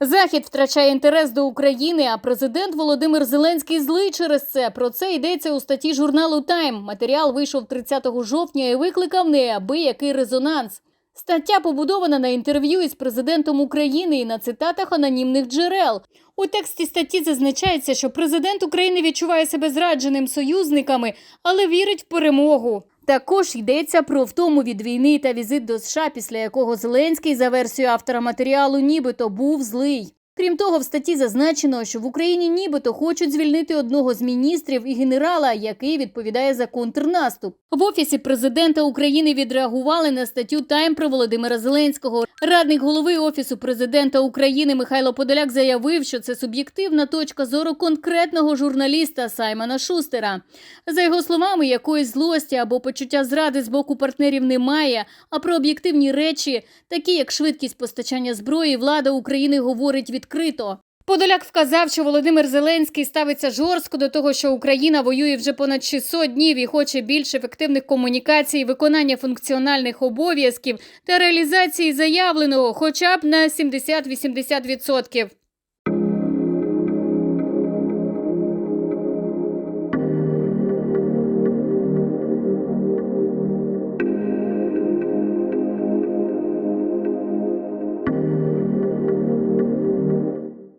Захід втрачає інтерес до України, а президент Володимир Зеленський злий через це. Про це йдеться у статті журналу Тайм. Матеріал вийшов 30 жовтня і викликав неабиякий резонанс. Стаття побудована на інтерв'ю із президентом України і на цитатах анонімних джерел. У тексті статті зазначається, що президент України відчуває себе зрадженим союзниками, але вірить в перемогу. Також йдеться про втому від війни та візит до США, після якого Зеленський, за версією автора матеріалу, нібито був злий. Крім того, в статті зазначено, що в Україні нібито хочуть звільнити одного з міністрів і генерала, який відповідає за контрнаступ. В офісі президента України відреагували на статтю Тайм про Володимира Зеленського. Радник голови офісу президента України Михайло Подоляк заявив, що це суб'єктивна точка зору конкретного журналіста Саймона Шустера. За його словами, якоїсь злості або почуття зради з боку партнерів немає. А про об'єктивні речі, такі як швидкість постачання зброї, влада України говорить відкрито. Подоляк вказав, що Володимир Зеленський ставиться жорстко до того, що Україна воює вже понад 600 днів і хоче більш ефективних комунікацій, виконання функціональних обов'язків та реалізації заявленого хоча б на 70-80%.